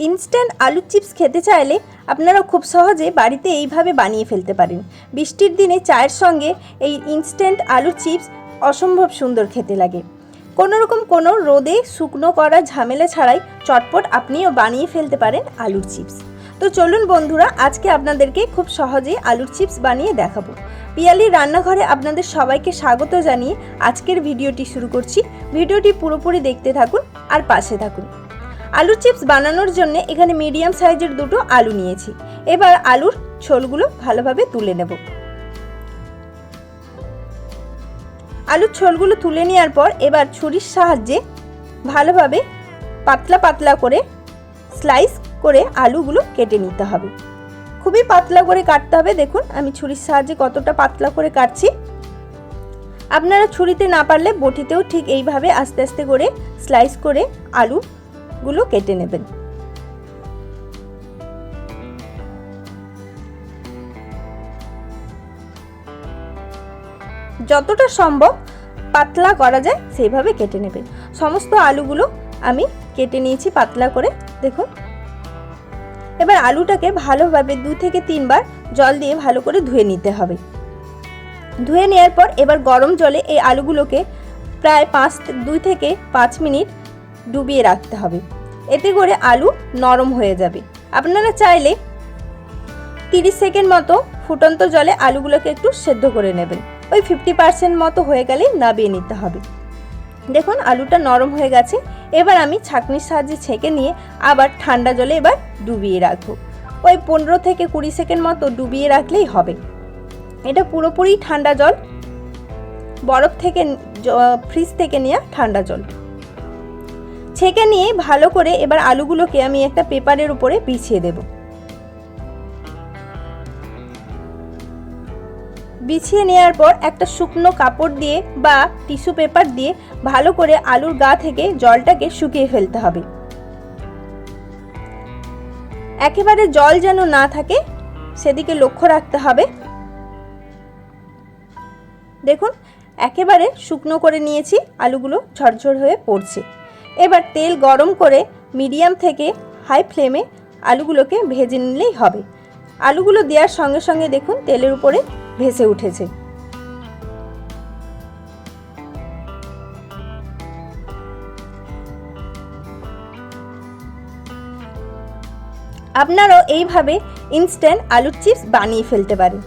Instant আলুর chips খেতে চাইলে আপনারা খুব সহজে বাড়িতে এইভাবে বানিয়ে ফেলতে পারেন। বৃষ্টির দিনে চায়ের সঙ্গে এই ইনস্ট্যান্ট আলুর চিপস অসম্ভব সুন্দর খেতে লাগে। কোনো রকম কোনো রোদে শুকনো করা ঝামেলা ছাড়াই চটপট আপনিও বানিয়ে ফেলতে পারেন আলুর চিপস তো চলুন বন্ধুরা, আজকে আপনাদেরকে খুব সহজেই আলুর চিপস বানিয়ে দেখাবো। পিয়ালির রান্নাঘরে আপনাদের সবাইকে স্বাগত জানিয়ে আজকের ভিডিওটি শুরু করছি। ভিডিওটি পুরোপুরি দেখতে থাকুন আর পাশে থাকুন। আলুর চিপস বানানোর জন্য এখানে মিডিয়াম সাইজের দুটো আলু নিয়েছি। এবার আলুর ছোলগুলো ভালোভাবে তুলে নেব। আলুর ছোলগুলো তুলে নেওয়ার পর এবার ছুরির সাহায্যে ভালোভাবে পাতলা পাতলা করে স্লাইস করে আলুগুলো কেটে নিতে হবে। খুবই পাতলা করে কাটতে হবে। দেখুন, আমি ছুরির সাহায্যে কতটা পাতলা করে কাটছি। আপনারা ছুরিতে না পারলে বটিতেও ঠিক এইভাবে আস্তে আস্তে করে স্লাইস করে আলুগুলো কেটে নেবেন। যতটা সম্ভব পাতলা করা যায়, সেইভাবে কেটে নেবেন। সমস্ত আলুগুলো আমি কেটে নিয়েছি পাতলা করে, দেখুন। এবার আলুটাকে ভালোভাবে দু থেকে তিনবার জল দিয়ে ভালো করে ধুয়ে নিতে হবে। ধুয়ে নেওয়ার পর এবার গরম জলে এই আলুগুলোকে প্রায় পাঁচ, দুই থেকে পাঁচ মিনিট ডুবিয়ে রাখতে হবে। এতে করে আলু নরম হয়ে যাবে। আপনারা চাইলে তিরিশ সেকেন্ড মতো ফুটন্ত জলে আলুগুলোকে একটু সেদ্ধ করে নেবেন। ওই ফিফটি পার্সেন্ট মতো হয়ে গেলেই নাবিয়ে নিতে হবে। দেখুন, আলুটা নরম হয়ে গেছে। এবার আমি ছাঁকনির সাহায্যে ছেঁকে নিয়ে আবার ঠান্ডা জলে এবার ডুবিয়ে রাখব। ওই পনেরো থেকে কুড়ি সেকেন্ড মতো ডুবিয়ে রাখলেই হবে। এটা পুরোপুরি ঠান্ডা জল, বরফ থেকে ফ্রিজ থেকে নেওয়া ঠান্ডা জল। ছেঁকে নিয়ে ভালো করে এবার আলুগুলোকে আমি একটা পেপারের উপরে বিছিয়ে দেব। বিছিয়ে নেওয়ার পর একটা শুকনো কাপড় দিয়ে বা টিস্যু পেপার দিয়ে ভালো করে আলুর গা থেকে জলটাকে শুকিয়ে ফেলতে হবে। একেবারে জল যেন না থাকে, সেদিকে লক্ষ্য রাখতে হবে। দেখুন, একেবারে শুকনো করে নিয়েছি, আলুগুলো ঝরঝর হয়ে পড়ছে। এবার তেল গরম করে মিডিয়াম থেকে হাই ফ্লেমে আলুগুলোকে ভেজে নিলেই হবে। আলুগুলো দেওয়ার সঙ্গে সঙ্গে দেখুন তেলের উপরে ভেসে উঠেছে। আপনারাও এইভাবে ইনস্ট্যান্ট আলুর চিপস বানিয়ে ফেলতে পারেন।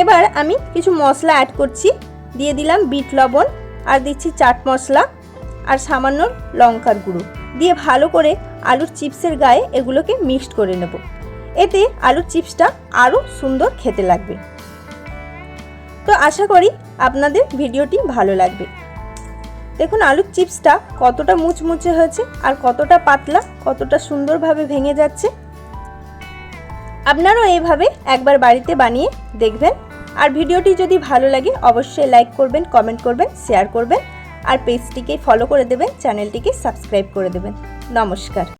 এবার আমি কিছু মশলা অ্যাড করছি। দিয়ে দিলাম বিট লবণ আর দিচ্ছি চাট মশলা। আর সামান্য লঙ্কার গুঁড়ো। দিয়ে ভালো করে আলুর চিপসের গায়ে এগুলোকে মিক্সড করে নেব। এতে আলুর চিপসটা আরও সুন্দর খেতে লাগবে। তো আশা করি আপনাদের ভিডিওটি ভালো লাগবে। দেখুন আলুর চিপসটা কতটা মুচমুচে হয়েছে আর কতটা পাতলা, কতটা সুন্দরভাবে ভেঙে যাচ্ছে। আপনারাও এইভাবে একবার বাড়িতে বানিয়ে দেখবেন। আর ভিডিওটি যদি ভালো লাগে, অবশ্যই লাইক করবেন কমেন্ট করবেন শেয়ার করবেন। আর পেজটিকে ফলো করে দেবেন চ্যানেলটিকে সাবস্ক্রাইব করে দেবেন। নমস্কার।